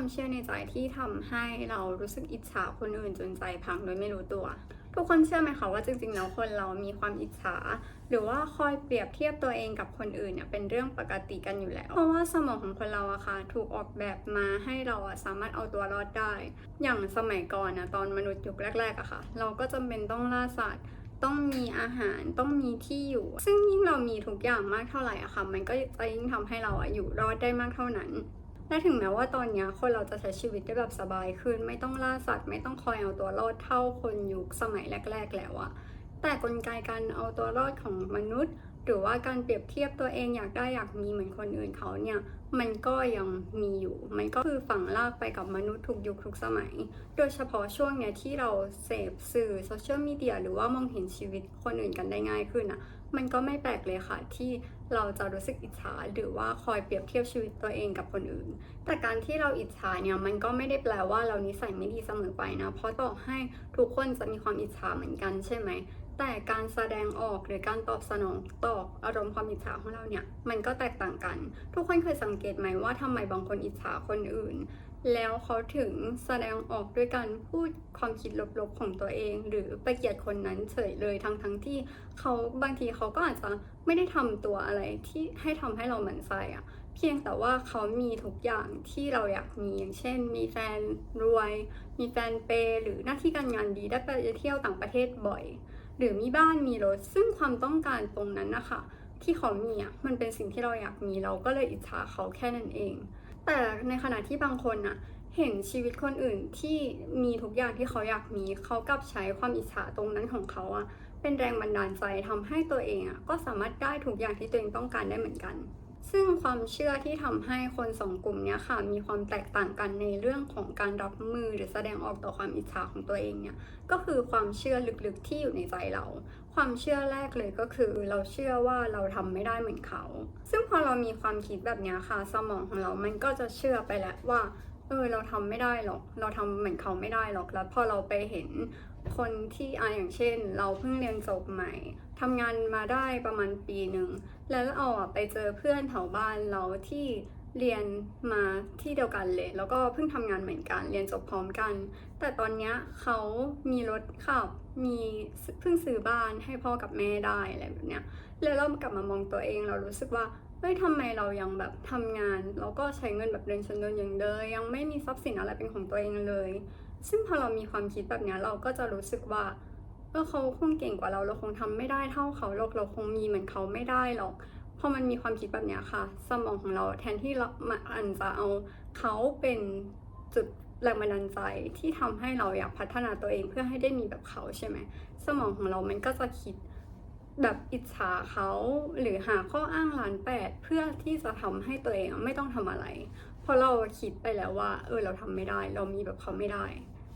ความเชื่อในใจที่ทำให้เรารู้สึกอิจฉาคนอื่นจนใจพังโดยไม่รู้ตัว ทุกคนเชื่อไหมคะว่าจริงๆแล้วคนเรามีความอิจฉา หรือว่าคอยเปรียบเทียบตัวเองกับคนอื่นเนี่ยเป็นเรื่องปกติกันอยู่แล้ว เพราะว่าสมองของคนเราอะค่ะถูกออกแบบมาให้เราอะสามารถเอาตัวรอดได้ อย่างสมัยก่อนนะตอนมนุษย์ยุคแรกๆอะค่ะ เราก็จำเป็นต้องล่าสัตว์ต้องมีอาหารต้องมีที่อยู่ ซึ่งยิ่งเรามีทุกอย่างมากเท่าไหร่อะค่ะ มันก็จะยิ่งทำให้เราอะอยู่รอดได้มากเท่านั้น และถึงแม้ว่าตอนนี้คนเราจะใช้ชีวิตได้แบบสบายขึ้น ไม่ต้องล่าสัตว์ ไม่ต้องคอยเอาตัวรอดเท่าคนยุคสมัยแรก ๆ แล้วอะแต่กลไกการเอาตัวรอดของมนุษย์ หรือว่าการเปรียบเทียบตัวเองอยากได้อยากมีเหมือนคนอื่นเขาเนี่ย มันก็ยังมีอยู่ มันก็คือฝังลากไปกับมนุษย์ทุกยุคทุกสมัย โดยเฉพาะช่วงเนี้ยที่เราเสพสื่อโซเชียลมีเดียหรือว่ามองเห็นชีวิตคนอื่นกันได้ง่ายขึ้นอะ มันก็ไม่แปลกเลยค่ะที่เราจะรู้สึกอิจฉาหรือว่าคอยเปรียบเทียบชีวิตตัวเองกับคนอื่น แต่การที่เราอิจฉาเนี่ยมันก็ไม่ได้แปลว่าเรานิสัยไม่ดีเสมอไปนะ เพราะต่อให้ทุกคนจะมีความอิจฉาเหมือนกันใช่ไหม แต่การแสดงออกหรือการตอบสนองต่ออารมณ์ความอิจฉาของเราเนี่ยมันก็แตกต่างกัน ทุกคนเคยสังเกตไหมว่าทำไมบางคนอิจฉาคนอื่น แล้วเขาถึงแสดงออกด้วยการพูดความคิดลบๆของตัวเอง หรือไปเกลียดคนนั้นเฉยเลยทั้งทั้งๆที่เขาบางทีเขาก็อาจจะไม่ได้ทำตัวอะไรที่ให้ทำให้เราหมั่นไส้อะเพียงแต่ว่าเขามีทุกอย่างที่เราอยากมีอย่างเช่น มีแฟนรวย มีแฟนเปย์หรือหน้าที่การงานดีได้ไปเที่ยวต่างประเทศบ่อย หรือมีบ้านมีรถซึ่งความต้องการตรงนั้นนะคะที่เขามีอะมันเป็นสิ่งที่เราอยากมีเราก็เลยอิจฉาเขาแค่นั้นเอง แต่ในขณะที่บางคนอะเห็นชีวิตคนอื่นที่มีทุกอย่างที่เขาอยากมีเขากลับใช้ความอิจฉาตรงนั้นของเขาอะเป็นแรงบันดาลใจทำให้ตัวเองอะก็สามารถได้ทุกอย่างที่ตัวเองต้องการได้เหมือนกัน ซึ่งความเชื่อที่ทำให้คนสองกลุ่มเนี้ยค่ะมีความแตกต่างกันในเรื่องของการรับมือหรือแสดงออกต่อความอิจฉาของตัวเองเนี่ยก็คือความเชื่อลึกๆที่อยู่ในใจเรา ความเชื่อแรกเลยก็คือเราเชื่อว่าเราทำไม่ได้เหมือนเขา ซึ่งพอเรามีความคิดแบบนี้ค่ะ สมองของเรา มันก็จะเชื่อไปแล้วว่า เออ เราทำไม่ได้หรอก เราทำเหมือนเขาไม่ได้หรอก แล้วพอเราไปเห็นคนที่อะอย่างเช่น เราเพิ่งเรียนจบใหม่ทำงานมาได้ประมาณปีหนึ่ง แล้วเราอะไปเจอเพื่อนแถวบ้านเราที่ เรียนมาที่เดียวกันเลย แล้วก็เพิ่งทำงานเหมือนกันเรียนจบพร้อมกัน แต่ตอนเนี้ยเขามีรถขับมีเพิ่งซื้อบ้านให้พ่อกับแม่ได้อะไรแบบเนี้ยแล้วเรากลับมามองตัวเองเรารู้สึกว่าเฮ้ยทำไมเรายังแบบทำงาน แล้วก็ใช้เงินแบบเดินชนเดินอย่างเดิมยังไม่มีทรัพย์สินอะไรเป็นของตัวเองเลย ซึ่งพอเรามีความคิดแบบเนี้ยเราก็จะรู้สึกว่าเออเขาคงเก่งกว่าเราเราคงทำไม่ได้เท่าเขาหรอกเราคงมีเหมือนเขาไม่ได้หรอก พอมันมีความคิดแบบนี้ค่ะ สมองของเราแทนที่เรามันจะเอาเขาเป็นจุดแรงบันดาลใจที่ทำให้เราอยากพัฒนาตัวเองเพื่อให้ได้มีแบบเขาใช่ไหมสมองของเรามันก็จะคิดแบบอิจฉาเขาหรือหาข้ออ้างล้านแปดเพื่อที่จะทำให้ตัวเองไม่ต้องทำอะไร เพราะเราคิดไปแล้วว่า เออเราทำไม่ได้ เรามีแบบเขาไม่ได้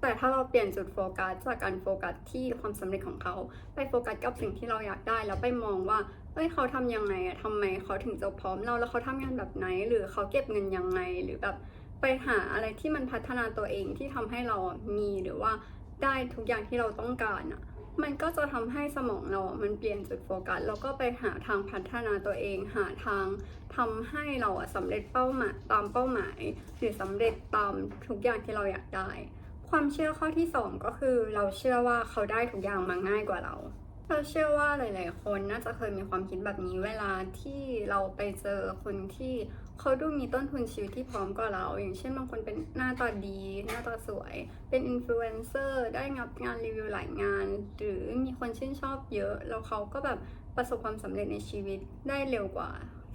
แต่ถ้าเราเปลี่ยนจุดโฟกัสจากการโฟกัสที่ความสำเร็จของเขา ไปโฟกัสกับสิ่งที่เราอยากได้แล้วไปมองว่า เอ้ยเขาทำยังไงอะทำไมเขาถึงจะพร้อมเราแล้วเขาทำงานแบบไหน หรือเขาเก็บเงินยังไง หรือแบบไปหาอะไรที่มันพัฒนาตัวเองที่ทำให้เรามีหรือว่าได้ทุกอย่างที่เราต้องการอะมันก็จะทำให้สมองเรา มันเปลี่ยนจุดโฟกัส แล้วก็ไปหาทางพัฒนาตัวเอง หาทางทำให้เราอะสำเร็จเป้าหมายตามเป้าหมาย หรือสำเร็จตามทุกอย่างที่เราอยากได้ ความเชื่อข้อที่สองก็คือ เราเชื่อว่าเขาได้ทุกอย่างมาง่ายกว่าเรา เราเชื่อว่าหลาย ๆ คนน่าจะเคยมีความคิดแบบนี้เวลาที่เราไปเจอคนที่เขาดูมีต้นทุนชีวิตที่พร้อมกว่าเรา อย่างเช่นบางคนเป็นหน้าตาดี หน้าตาสวย เป็นอินฟลูเอนเซอร์ได้งับงานรีวิวหลายงาน หรือมีคนชื่นชอบเยอะ แล้วเขาก็แบบประสบความสำเร็จในชีวิตได้เร็วกว่า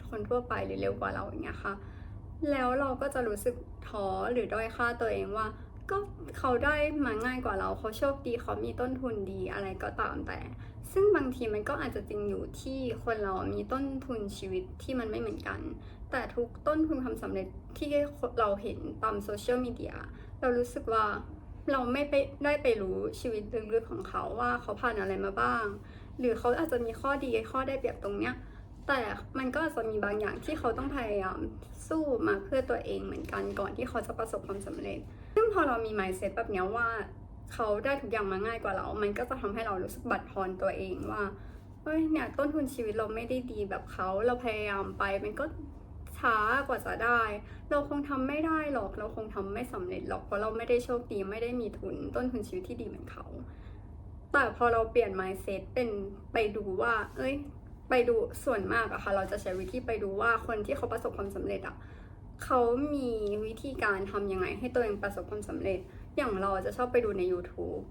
คนทั่วไปหรือเร็วกว่าเราอย่างเงี้ยค่ะ แล้วเราก็จะรู้สึกท้อหรือด้อยค่าตัวเองว่า ก็เขาได้มาง่ายกว่าเราเขาโชคดีเขามีต้นทุนดีอะไรก็ตามแต่ ซึ่งบางทีมันก็อาจจะจริงอยู่ที่คนเรามีต้นทุนชีวิตที่มันไม่เหมือนกัน แต่ทุกต้นทุนความสำเร็จที่เราเห็นตามโซเชียลมีเดียเรารู้สึกว่าเราไม่ไปได้ไปรู้ชีวิตลึกๆของเขาว่าเขาผ่านอะไรมาบ้าง หรือเขาอาจจะมีข้อดีข้อได้เปรียบตรงเนี้ยแต่มันก็อาจจะมีบางอย่างที่เขาต้องพยายามสู้มาเพื่อตัวเองเหมือนกันก่อนที่เขาจะประสบความสำเร็จ ซึ่งพอเรามี mindset แบบนี้ว่าเขาได้ทุกอย่างมาง่ายกว่าเรา มันก็จะทำให้เรารู้สึกบั่นทอนตัวเองว่าเฮ้ยเนี่ยต้นทุนชีวิตเราไม่ได้ดีแบบเขา เราพยายามไปมันก็ช้ากว่าจะได้ เราคงทำไม่ได้หรอก เราคงทำไม่สำเร็จหรอกเพราะเราไม่ได้โชคดีไม่ได้มีทุนต้นทุนชีวิตที่ดีเหมือนเขา แต่พอเราเปลี่ยน mindset เป็นไปดูว่า เอ้ย ไปดูส่วนมากอะค่ะ เราจะใช้วิธีไปดูว่าคนที่เขาประสบความสำเร็จอะ เขามีวิธีการทำยังไงให้ตัวเองประสบความสำเร็จ อย่างเราจะชอบไปดูใน YouTube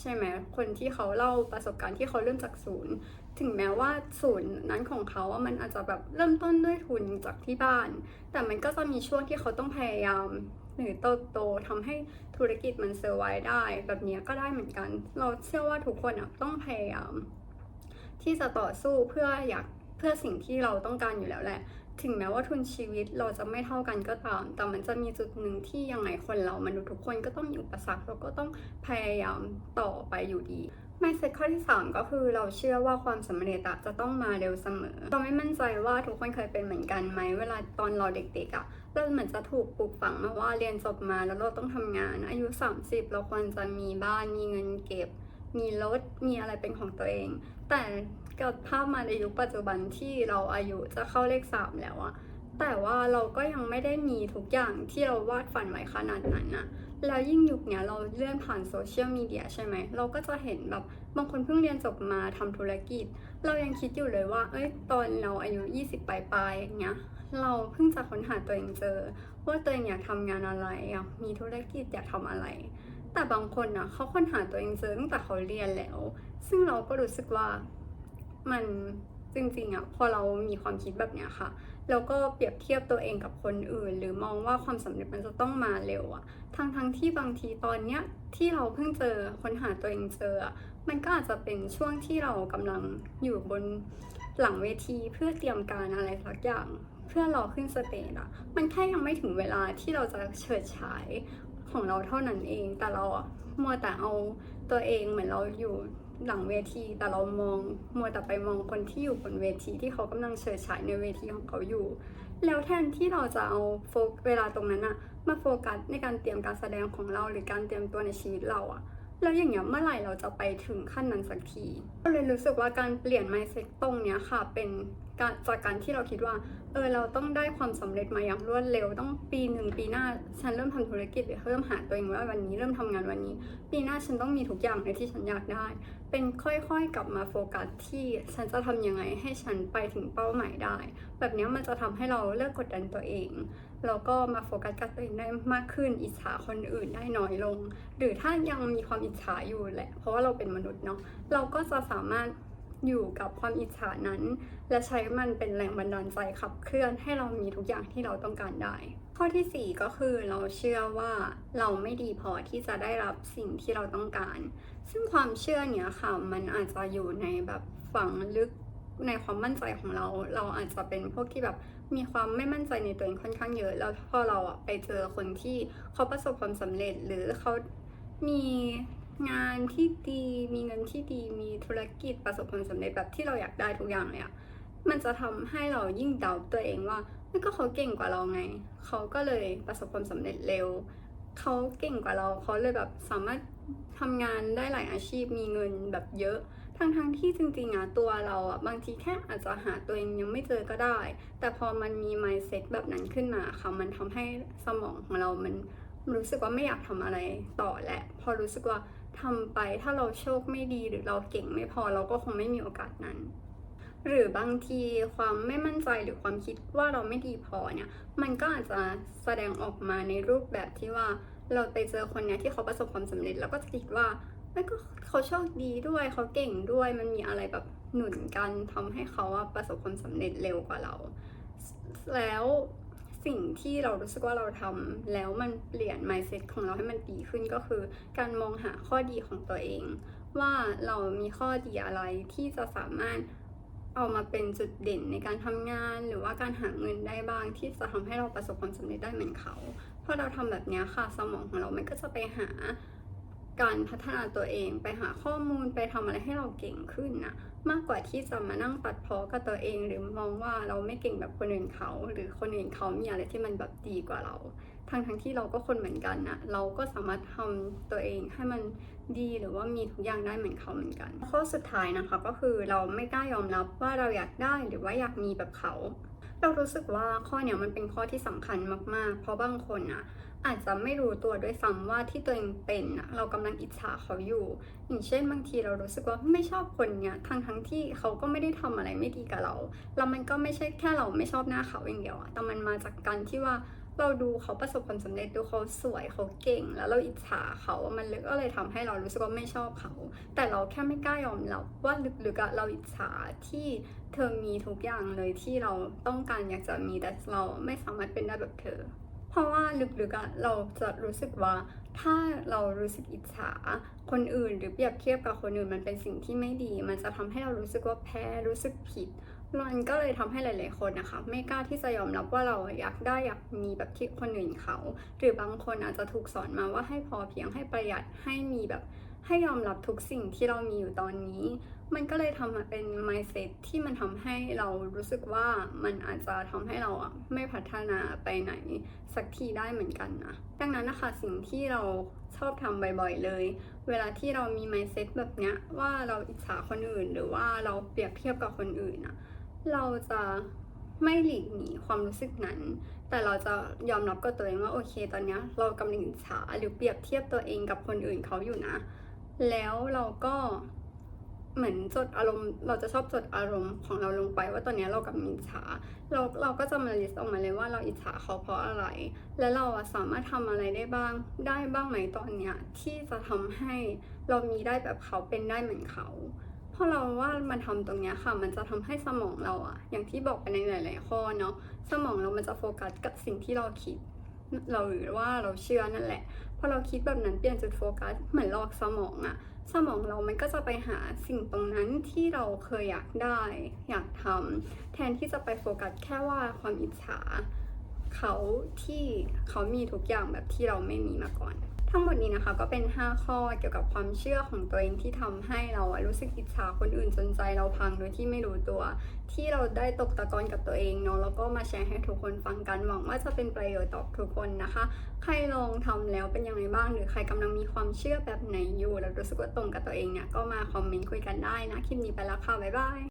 ใช่ไหมคนที่เขาเล่าประสบการณ์ที่เขาเริ่มจากศูนย์ ถึงแม้ว่าศูนย์นั้นของเขาอะมันอาจจะแบบเริ่มต้นด้วยทุนจากที่บ้าน แต่มันก็จะมีช่วงที่เขาต้องพยายามหรือโตโตๆทำให้ธุรกิจมันเซอร์ไวได้ แบบนี้ก็ได้เหมือนกัน เราเชื่อว่าทุกคนต้องพยายาม ที่จะต่อสู้เพื่ออยากเพื่อสิ่งที่เราต้องการอยู่แล้วแหละ ถึงแม้ว่าทุนชีวิตเราจะไม่เท่ากันก็ตาม แต่มันจะมีจุดหนึ่งที่ยังไงคนเรามนุษย์ทุกคนก็ต้องมีอุปสรรคแล้วก็ต้องพยายามต่อไปอยู่ดี mindset ข้อที่ 3 ก็คือเราเชื่อว่าความสำเร็จจะต้องมาเร็วเสมอ เราไม่มั่นใจว่าทุกคนเคยเป็นเหมือนกันไหมเวลาตอนเราเด็กๆอะเราเหมือนจะถูกปลูกฝังมาว่าเรียนจบมาแล้วเราต้องทำงาน อายุ 30 เราควรจะมีบ้านมีเงินเก็บ มีรถมีอะไรเป็นของตัวเอง แต่ กิดภาพมาในยุคปัจจุบันที่เราอายุจะเข้าเลขสามแล้วอะแต่ว่าเราก็ยังไม่ได้มีทุกอย่างที่เราวาดฝันไว้ขนาดนั้นนะแล้วยิ่งยุคเนี้ยเราเลื่อนผ่านโซเชียลมีเดียใช่ไหม เราก็จะเห็นแบบบางคนเพิ่งเรียนจบมาทำธุรกิจ เรายังคิดอยู่เลยว่า เอ้ย ตอนเราอายุ 20ปลายๆอย่างเงี้ย เราเพิ่งจะค้นหาตัวเองเจอ ว่าตัวเองอยากทำงานอะไรอยากมีธุรกิจอยากทำอะไร แต่บางคนอะเขาค้นหาตัวเองเจอตั้งแต่เขาเรียนแล้ว ซึ่งเราก็รู้สึกว่า มันจริงๆอะพอเรามีความคิดแบบเนี้ยค่ะแล้วก็เปรียบเทียบตัวเองกับคนอื่น หรือมองว่าความสำเร็จมันจะต้องมาเร็วอะทั้งทั้งๆที่บางทีตอนเนี้ยที่เราเพิ่งเจอค้นหาตัวเองเจออะมันก็อาจจะเป็นช่วงที่เรากำลังอยู่บนหลังเวทีเพื่อเตรียมการอะไรสักอย่าง เพื่อรอขึ้นสเตจอะมันแค่ยังไม่ถึงเวลาที่เราจะเฉิดฉายของเราเท่านั้นเองแต่เราอะมัวแต่เอาตัวเองเหมือนเราอยู่ หลังเวทีแต่เรามองมัวแต่ไปมองคนที่อยู่บนเวทีที่เขากำลังเฉิดฉายในเวทีของเขาอยู่ แล้วแทนที่เราจะเอาโฟกเวลาตรงนั้นอะมาโฟกัสในการเตรียมการแสดงของเราหรือการเตรียมตัวในชีวิตเราอะ แล้วอย่างเงี้ยเมื่อไหร่เราจะไปถึงขั้นนั้นสักที ก็เลยรู้สึกว่าการเปลี่ยน mindset ตรงเนี้ยค่ะ เป็นการจากการที่เราคิดว่า เออเราต้องได้ความสำเร็จมาอย่างรวดเร็ว ต้องปีหนึ่งปีหน้าฉันเริ่มทำธุรกิจหรือเริ่มหาตัวเองว่าวันนี้เริ่มทำงานวันนี้ ปีหน้าฉันต้องมีทุกอย่างในที่ฉันอยากได้ เป็นค่อยๆกลับมาโฟกัสที่ฉันจะทำยังไงให้ฉันไปถึงเป้าหมายได้ แบบนี้มันจะทำให้เราเลิกกดดันตัวเอง แล้วก็มาโฟกัสกับตัวเองได้มากขึ้น อิจฉาคนอื่นได้น้อยลง หรือถ้ายังมีความอิจฉาอยู่แหละ เพราะว่าเราเป็นมนุษย์เนาะ เราก็จะสามารถอยู่กับความอิจฉานั้น และใช้มันเป็นแรงบันดาลใจขับเคลื่อนให้เรามีทุกอย่างที่เราต้องการได้ ข้อที่ 4 ก็คือเราเชื่อว่าเราไม่ดีพอที่จะได้รับสิ่งที่เราต้องการ ซึ่งความเชื่อเนี้ยค่ะมันอาจจะอยู่ในแบบฝังลึก ในความมั่นใจของเรา เราอาจจะเป็นพวกที่แบบมีความไม่มั่นใจในตัวเองค่อนข้างเยอะ แล้วพอเราอะไปเจอคนที่เขาประสบความสำเร็จ หรือเขามีงานที่ดีมีเงินที่ดีมีธุรกิจประสบความสำเร็จแบบที่เราอยากได้ทุกอย่างเลยอะมันจะทำให้เรายิ่งเดาตัวเองว่านั่นก็เขาเก่งกว่าเราไง เขาก็เลยประสบความสำเร็จเร็ว เขาเก่งกว่าเรา เขาเลยแบบสามารถทำงานได้หลายอาชีพ มีเงินแบบเยอะ ทั้งทงที่จริงๆอะตัวเราอะบางทีแค่อาจจะหาตัวเองยังไม่เจอก็ได้ แต่พอมันมี mindset แบบนั้นขึ้นมาค่ะมันทำให้สมองของเรา มันรู้สึกว่าไม่อยากทำอะไรต่อและ พอรู้สึกว่าทำไปถ้าเราโชคไม่ดีหรือเราเก่งไม่พอเราก็คงไม่มีโอกาสนั้น หรือบางทีความไม่มั่นใจหรือความคิดว่าเราไม่ดีพอเนี่ย มันก็อาจจะแสดงออกมาในรูปแบบที่ว่าเราไปเจอคนเนี้ยที่เขาประสบความสำเร็จแล้วก็จะคิดว่า เอ้ยก็เขาโชคดีด้วยเขาเก่งด้วยมันมีอะไรแบบหนุนกันทำให้เขาว่าประสบความสำเร็จเร็วกว่าเรา แล้วสิ่งที่เรารู้สึกว่าเราทำแล้วมันเปลี่ยน mindset ของเราให้มันดีขึ้นก็คือ การมองหาข้อดีของตัวเอง ว่าเรามีข้อดีอะไรที่จะสามารถเอามาเป็นจุดเด่นในการทำงาน หรือว่าการหาเงินได้บ้างที่จะทำให้เราประสบความสำเร็จได้เหมือนเขาพอเราทำแบบนี้ค่ะสมองของเรามันก็จะไปหา การพัฒนาตัวเองไปหาข้อมูลไปทำอะไรให้เราเก่งขึ้นนะมากกว่าที่จะมานั่งตัดพ้อกับตัวเอง หรือมองว่าเราไม่เก่งแบบคนอื่นเขา หรือคนอื่นเขามีอะไรที่มันแบบดีกว่าเรา ทั้งทั้งที่เราก็คนเหมือนกันนะเราก็สามารถทำตัวเองให้มันดีหรือว่ามีทุกอย่างได้เหมือนเขาเหมือนกัน ข้อสุดท้ายนะคะก็คือเราไม่กล้ายอมรับว่าเราอยากได้หรือว่าอยากมีแบบเขา เรารู้สึกว่าข้อเนี้ยมันเป็นข้อที่สำคัญมากๆ เพราะบางคนอะ อาจจะไม่รู้ตัวด้วยซ้ำว่าที่ตัวเองเป็นเรากำลังอิจฉาเขาอยู่ อย่างเช่นบางทีเรารู้สึกว่าไม่ชอบคนเนี้ยทั้งทั้งที่เขาก็ไม่ได้ทำอะไรไม่ดีกับเรา แล้วมันก็ไม่ใช่แค่เราไม่ชอบหน้าเขาอย่างเดียวอะแต่มันมาจากการที่ว่าเราดูเขาประสบความสำเร็จดูเขาสวยเขาเก่ง แล้วเราอิจฉาเขา มันเลยก็เลยทำให้เรารู้สึกว่าไม่ชอบเขา แต่เราแค่ไม่กล้ายอมรับว่าลึกๆอะเราอิจฉาที่เธอมีทุกอย่างเลยที่เราต้องการอยากจะมีแต่เราไม่สามารถเป็นได้แบบเธอ เพราะว่าลึกๆอะเราจะรู้สึกว่าถ้าเรารู้สึกอิจฉาคนอื่นหรือเปรียบเทียบกับคนอื่นมันเป็นสิ่งที่ไม่ดี มันจะทำให้เรารู้สึกว่าแพ้รู้สึกผิดมันก็เลยทำให้หลาย ๆ คนนะคะ ไม่กล้าที่จะยอมรับว่าเราอยากได้อยากมีแบบที่คนอื่นเขา หรือบางคนอาจจะถูกสอนมาว่าให้พอเพียงให้ประหยัดให้มีแบบ ให้ยอมรับทุกสิ่งที่เรามีอยู่ตอนนี้ มันก็เลยทำมาเป็น mindset ที่มันทำให้เรารู้สึกว่ามันอาจจะทำให้เราอะไม่พัฒนาไปไหนสักทีได้เหมือนกันนะดังนั้นนะคะสิ่งที่เราชอบทำบ่อยๆเลย เวลาที่เรามี mindset แบบเนี้ยว่าเราอิจฉาคนอื่น หรือว่าเราเปรียบเทียบกับคนอื่นอะเราจะไม่หลีกหนีความรู้สึกนั้น แต่เราจะยอมรับกับตัวเองว่าโอเค ตอนนี้เรากำลังอิจฉาหรือเปรียบเทียบตัวเองกับคนอื่นเขาอยู่นะ แล้วเราก็เหมือนจดอารมณ์ เราจะชอบจดอารมณ์ของเราลงไป ว่าตอนนี้เรากำลังอิจฉาเราเราก็จะมาลิสต์ออกมาเลยว่าเราอิจฉาเขาเพราะอะไร และเราสามารถทำอะไรได้บ้าง ได้บ้างไหมตอนเนี้ยที่จะทำให้เรามีได้แบบเขาเป็นได้เหมือนเขาเพราะเราว่ามันทำตรงเนี้ยค่ะ มันจะทำให้สมองเราอะอย่างที่บอกไปในหลาย ๆ ข้อเนาะสมองเรามันจะโฟกัสกับสิ่งที่เราคิด เราหรือว่าเราเชื่อนั่นแหละพอเราคิดแบบนั้นเปลี่ยนจุดโฟกัสเหมือนลอกสมองอะสมองเรามันก็จะไปหาสิ่งตรงนั้นที่เราเคยอยากได้ อยากทำแทนที่จะไปโฟกัสแค่ว่าความอิจฉาเขาที่เขามีทุกอย่างแบบที่เราไม่มีมาก่อน ทั้งหมดนี้นะคะก็เป็น 5 ข้อเกี่ยวกับความเชื่อของตัวเองที่ทำให้เรารู้สึกอิจฉาคนอื่นจนใจเราพังโดยที่ไม่รู้ตัว ที่เราได้ตกตะกอนกับตัวเองเนาะแล้วก็มาแชร์ให้ทุกคนฟังกันหวังว่าจะเป็นประโยชน์ต่อทุกคนนะคะ ใครลองทำแล้วเป็นยังไงบ้าง หรือใครกำลังมีความเชื่อแบบไหนอยู่ แล้วรู้สึกว่าตรงกับตัวเองเนี่ยก็มาคอมเมนต์คุยกันได้นะคลิปนี้ไปแล้วค่ะบ๊ายบาย